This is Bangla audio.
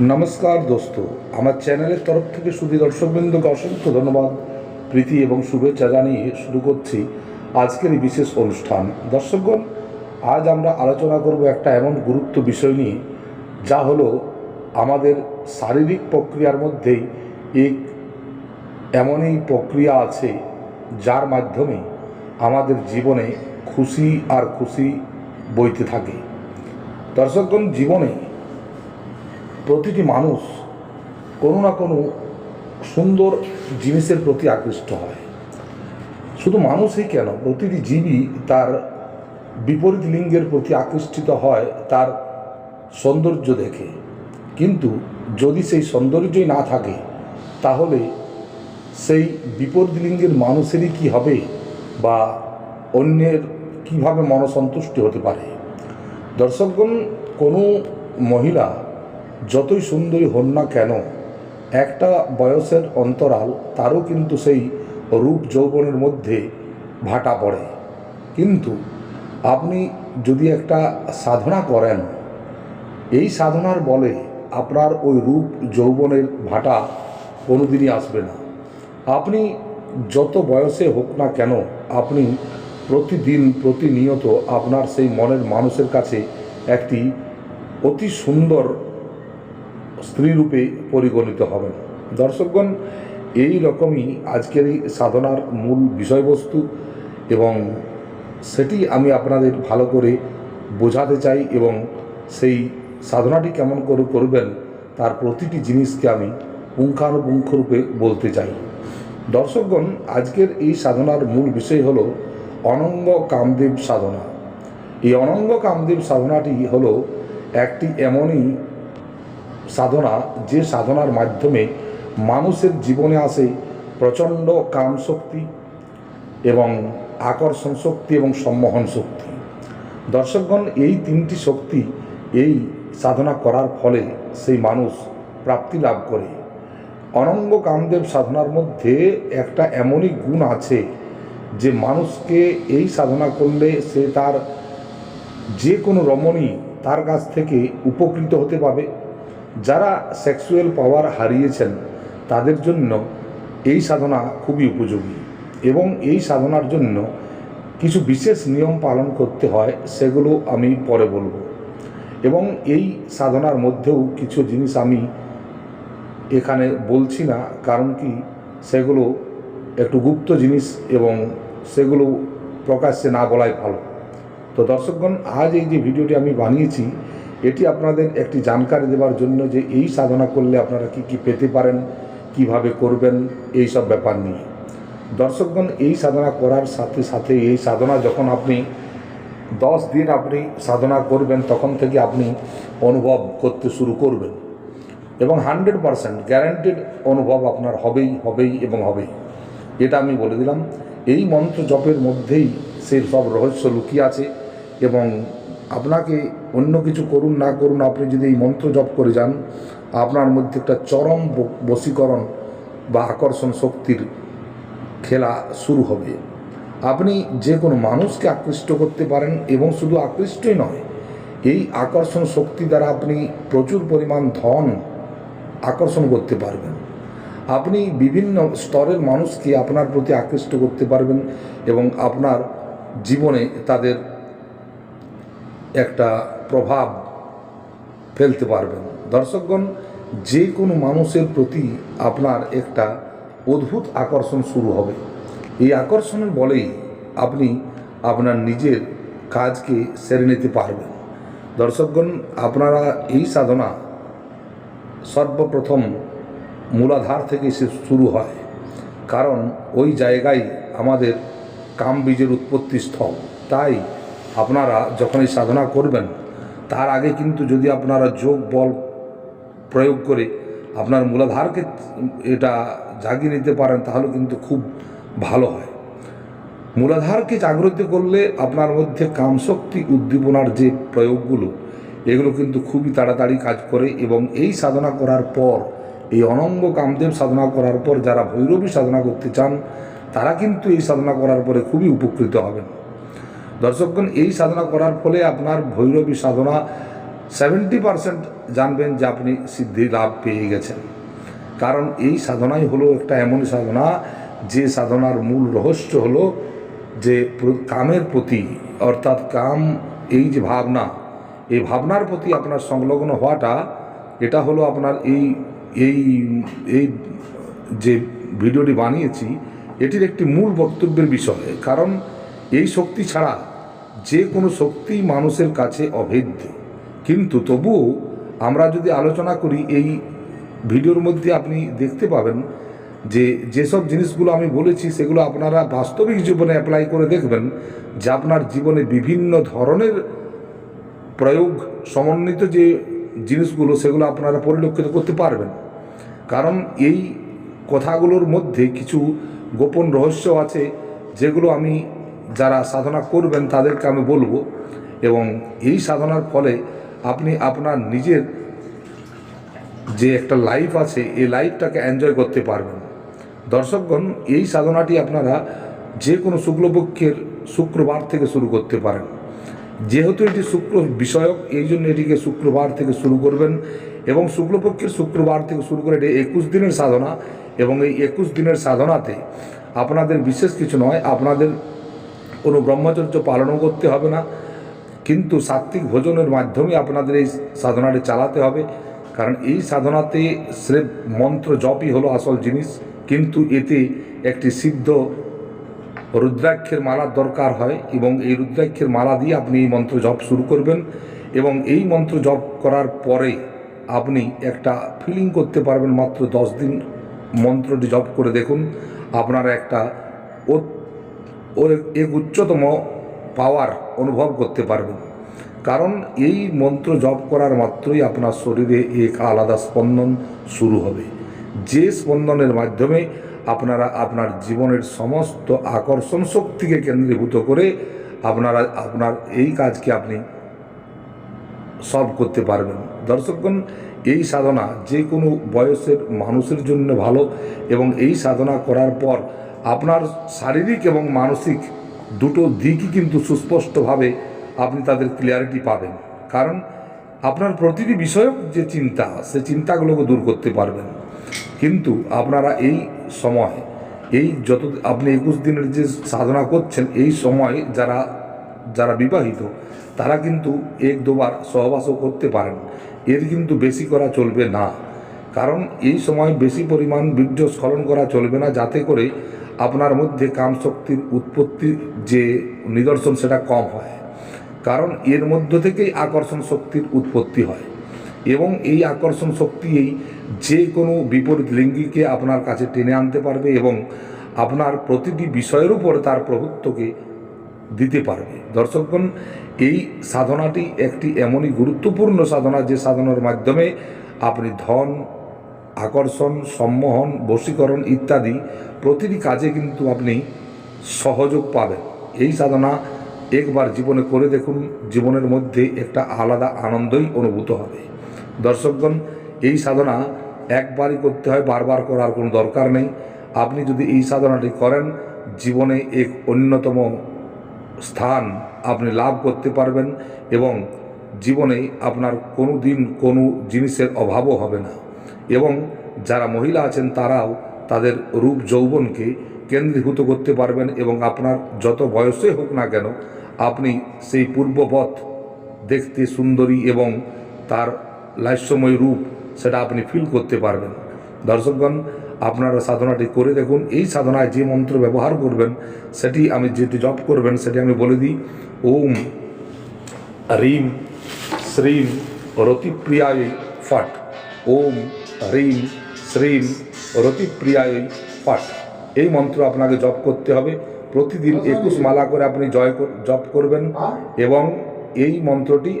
নমস্কার দোস্ত। আমার চ্যানেলের তরফ থেকে শুধু দর্শকবৃন্দকে অসংখ্য ধন্যবাদ, প্রীতি এবং শুভেচ্ছা জানিয়ে শুরু করছি আজকের এই বিশেষ অনুষ্ঠান। দর্শকগণ, আজ আমরা আলোচনা করব একটা এমন গুরুত্ব বিষয় নিয়ে, যা হলো আমাদের শারীরিক প্রক্রিয়ার মধ্যেই এক এমনই প্রক্রিয়া আছে, যার মাধ্যমে আমাদের জীবনে খুশি আর খুশি বইতে থাকে। দর্শকগণ, জীবনে প্রতিটি মানুষ কোনো না কোনো সুন্দর জিনিসের প্রতি আকৃষ্ট হয়। শুধু মানুষই কেন? প্রতিটি জীবই তার বিপরীত লিঙ্গের প্রতি আকৃষ্টিত হয়, তার সৌন্দর্য দেখে। কিন্তু যদি সেই সৌন্দর্যই না থাকে, তাহলে সেই বিপরীত লিঙ্গের মানুষেরই কি হবে বা অন্যের কীভাবে মনসন্তুষ্টি হতে পারে? দর্শকগণ, কোনো মহিলা যতই সুন্দরী হন না কেন, একটা বয়সের অন্তরাল, তারও কিন্তু সেই রূপ যৌবনের মধ্যে ভাটা পড়ে। কিন্তু আপনি যদি একটা সাধনা করেন, এই সাধনার বলে আপনার ওই রূপ যৌবনের ভাটা কোনোদিনই আসবে না। আপনি যত বয়সে হোক না কেন, আপনি প্রতিদিন প্রতিনিয়ত আপনার সেই মনের মানুষের কাছে একটি অতি সুন্দর স্ত্রীরূপে পরিগণিত হবেন দর্শকগণ, এই রকমই আজকের এই সাধনার মূল বিষয়বস্তু এবং সেটি আমি আপনাদের ভালো করে বোঝাতে চাই এবং সেই সাধনাটি কেমন করে করবেন তার প্রতিটি জিনিসকে আমি পুঙ্খানুপুঙ্খরূপে বলতে চাই। দর্শকগণ, আজকের এই সাধনার মূল বিষয় হলো অনঙ্গ কামদেব সাধনা। এই অনঙ্গ কামদেব সাধনাটি হলো একটি এমনই সাধনা, যে সাধনার মাধ্যমে মানুষের জীবনে আসে প্রচণ্ড কাম শক্তি এবং আকর্ষণ শক্তি এবং সম্মোহন শক্তি। দর্শকগণ, এই তিনটি শক্তি এই সাধনা করার ফলে সেই মানুষ প্রাপ্তি লাভ করে। অনঙ্গ কামদেব সাধনার মধ্যে একটা এমনই গুণ আছে যে মানুষকে এই সাধনা করলে সে তার যে কোনো রমণী তার কাছ থেকে উপকৃত হতে পাবে। যারা সেক্সুয়াল পাওয়ার হারিয়েছেন, তাদের জন্য এই সাধনা খুবই উপযোগী। এবং এই সাধনার জন্য কিছু বিশেষ নিয়ম পালন করতে হয়, সেগুলো আমি পরে বলব। এবং এই সাধনার মধ্যেও কিছু জিনিস আমি এখানে বলছি না, কারণ কি সেগুলো একটু গুপ্ত জিনিস এবং সেগুলো প্রকাশ্যে না বলাই ভালো। তো দর্শকগণ, আজ এই যে ভিডিওটি আমি বানিয়েছি এটি আপনাদের একটি জানকারি দেওয়ার জন্য যে এই সাধনা করলে আপনারা কি কি পেতে পারেন, কীভাবে করবেন, এই সব ব্যাপার নিয়ে। দর্শকগণ, এই সাধনা করার সাথে সাথে এই সাধনা যখন আপনি দশ দিন আপনি সাধনা করবেন, তখন থেকে আপনি অনুভব করতে শুরু করবেন। এবং হান্ড্রেড পারসেন্ট গ্যারান্টেড অনুভব আপনার হবেই হবেই এবং হবেই। এটা আমি বলে দিলাম। এই মন্ত্র জপের মধ্যেই সেই সব রহস্য লুকিয়ে আছে এবং আপনাকে অন্য কিছু করুন, না করুন, আপনি যদি এই মন্ত্র জপ করে যান, আপনার মধ্যে একটা চরম বশীকরণ বা আকর্ষণ শক্তির খেলা শুরু হবে। আপনি যে কোনো মানুষকে আকৃষ্ট করতে পারেন এবং শুধু আকৃষ্টই নয়, এই আকর্ষণ শক্তি দ্বারা আপনি প্রচুর পরিমাণ ধন আকর্ষণ করতে পারবেন। আপনি বিভিন্ন স্তরের মানুষকে আপনার প্রতি আকৃষ্ট করতে পারবেন এবং আপনার জীবনে তাদের একটা প্রভাব ফেলতে পারবেন। দর্শকগণ যে কোনো মানুষের প্রতি আপনার একটা অদ্ভুত আকর্ষণ শুরু হবে। এই আকর্ষণের বলেই আপনি আপনার নিজের কাজকে সেরে নিতে পারবেন। দর্শকগণ, আপনারা এই সাধনা সর্বপ্রথম মূলাধার থেকে সে শুরু হয়। কারণ ওই জায়গায় আমাদের কাম বীজের উৎপত্তি স্থল। তাই আপনারা যখন এই সাধনা করবেন, তার আগে কিন্তু যদি আপনারা যোগ বল প্রয়োগ করে আপনার মূলাধারকে এটা জাগিয়ে নিতে পারেন, তাহলে কিন্তু খুব ভালো হয়। মূলাধারকে জাগ্রত করলে আপনার মধ্যে কামশক্তি উদ্দীপনার যে প্রয়োগগুলো, এগুলো কিন্তু খুবই তাড়াতাড়ি কাজ করে এবং এই সাধনা করার পর, এই অনঙ্গ কামদেব সাধনা করার পর, যারা ভৈরবী সাধনা করতে চান, তারা কিন্তু এই সাধনা করার পরে খুবই উপকৃত হবেন। দর্শকগণ, এই সাধনা করার ফলে আপনার ভৈরবী সাধনা সেভেন্টি পারসেন্ট জানবেন যে আপনি সিদ্ধি লাভ পেয়ে গেছেন। কারণ এই সাধনাই হলো একটা এমনই সাধনা, যে সাধনার মূল রহস্য হলো যে কামের প্রতি, অর্থাৎ কাম, এই যে ভাবনা, এই ভাবনার প্রতি আপনার সংলগ্ন হওয়াটা, এটা হলো আপনার এই এই এই যে ভিডিওটি বানিয়েছি, এটির একটি মূল বক্তব্যের বিষয়। কারণ এই শক্তি ছাড়া যে কোনো শক্তি মানুষের কাছে অভেদ্য। কিন্তু তবুও আমরা যদি আলোচনা করি, এই ভিডিওর মধ্যে আপনি দেখতে পাবেন যে যেসব জিনিসগুলো আমি বলেছি, সেগুলো আপনারা বাস্তবিক জীবনে অ্যাপ্লাই করে দেখবেন, যে আপনার জীবনে বিভিন্ন ধরনের প্রয়োগ সমন্বিত যে জিনিসগুলো, সেগুলো আপনারা পরিলক্ষিত করতে পারবেন। কারণ এই কথাগুলোর মধ্যে কিছু গোপন রহস্য আছে, যেগুলো আমি যারা সাধনা করবেন তাদেরকে আমি বলব এবং এই সাধনার ফলে আপনি আপনার নিজের যে একটা লাইফ আছে, এই লাইফটাকে এনজয় করতে পারবেন। দর্শকগণ, এই সাধনাটি আপনারা যে কোনো শুক্লপক্ষের শুক্রবার থেকে শুরু করতে পারেন। যেহেতু এটি শুক্র বিষয়ক, এই জন্য এটিকে শুক্রবার থেকে শুরু করবেন এবং শুক্লপক্ষের শুক্রবার থেকে শুরু করে এটি একুশ দিনের সাধনা এবং এই একুশ দিনের সাধনাতে আপনাদের বিশেষ কিছু নয়, আপনাদের কোনো ব্রহ্মচর্য পালনও করতে হবে না। কিন্তু সাত্ত্বিক ভোজনের মাধ্যমে আপনাদের এই সাধনাটি চালাতে হবে। কারণ এই সাধনাতে স্রেফ মন্ত্র জপই হলো আসল জিনিস। কিন্তু এতে একটি সিদ্ধ রুদ্রাক্ষের মালার দরকার হয় এবং এই রুদ্রাক্ষের মালা দিয়ে আপনি এই মন্ত্র জপ শুরু করবেন এবং এই মন্ত্র জপ করার পরে আপনি একটা ফিলিং করতে পারবেন মাত্র দশ দিন মন্ত্রটি জপ করে দেখুন। আপনারা একটা ও- ও এক উচ্চতম পাওয়ার অনুভব করতে পারবেন কারণ এই মন্ত্র জপ করার মাত্রই আপনার শরীরে এক আলাদা স্পন্দন শুরু হবে। যে স্পন্দনের মাধ্যমে আপনারা আপনার জীবনের সমস্ত আকর্ষণ শক্তিকে কেন্দ্রীভূত করে আপনারা আপনার এই কাজকে আপনি সলভ করতে পারবেন। দর্শকগণ, এই সাধনা যে কোনো বয়সের মানুষের জন্য ভালো এবং এই সাধনা করার পর আপনার শারীরিক এবং মানসিক দুটো দিকই কিন্তু সুস্পষ্টভাবে আপনি তাদের ক্লিয়ারিটি পাবেন। কারণ আপনার প্রতিটি বিষয়ক যে চিন্তা, সে চিন্তাগুলোকে দূর করতে পারবেন। কিন্তু আপনারা এই সময়, এই যত, আপনি একুশ দিনের যে সাধনা করছেন, এই সময় যারা যারা বিবাহিত, তারা কিন্তু এক দুবার সহবাসও করতে পারেন। এর কিন্তু বেশি করা চলবে না। কারণ এই সময় বেশি পরিমাণ বীর্য স্খলন করা চলবে না, যাতে করে আপনার মধ্যে কামশক্তির উৎপত্তি যে নিদর্শন, সেটা কম হয়। কারণ এর মধ্য থেকেই আকর্ষণ শক্তির উৎপত্তি হয়। এবং এই আকর্ষণ শক্তিই যে কোনো বিপরীত লিঙ্গিকে আপনার কাছে টেনে আনতে পারবে এবং আপনার প্রতিটি বিষয়ের উপর তার প্রভুত্বকে দিতে পারবে। দর্শকগণ, এই সাধনাটি একটি এমনই গুরুত্বপূর্ণ সাধনা যে সাধনার মাধ্যমে আপনি ধন আকর্ষণ, সম্মোহন, বশীকরণ ইত্যাদি প্রতিটি কাজে কিন্তু আপনি সহযোগ পাবেন। এই সাধনা একবার জীবনে করে দেখুন, জীবনের মধ্যে একটা আলাদা আনন্দই অনুভূত হবে। দর্শকগণ, এই সাধনা একবারই করতে হয়, বারবার করার কোনো দরকার নেই। আপনি যদি এই সাধনাটি করেন, জীবনে এক অন্যতম স্থান আপনি লাভ করতে পারবেন এবং জীবনে আপনার কোনো দিন কোনো জিনিসের অভাবও হবে না। এবং যারা মহিলা আছেন তারাও তাদের রূপ যৌবনকে কেন্দ্রীভূত করতে পারবেন এবং আপনার যত বয়সে হোক না কেন আপনি সেই পূর্বপথ দেখতে সুন্দরী এবং তার লাস্যময় রূপ সেটা আপনি ফিল করতে পারবেন। দর্শকগণ, আপনারা সাধনাটি করে দেখুন। এই সাধনায় যে মন্ত্র ব্যবহার করবেন, সেটি আমি যেটি জপ করবেন, সেটি আমি বলে দিই। ওম হ্রিম শ্রীম রতিপ্রিয়ায় ফট। ওম হ্রিম শ্রীম রতিপ্রিয়ায় পাঠ। এই মন্ত্র আপনাকে জপ করতে হবে। প্রতিদিন একুশ মালা করে আপনি জয় জপ করবেন এবং এই মন্ত্রটি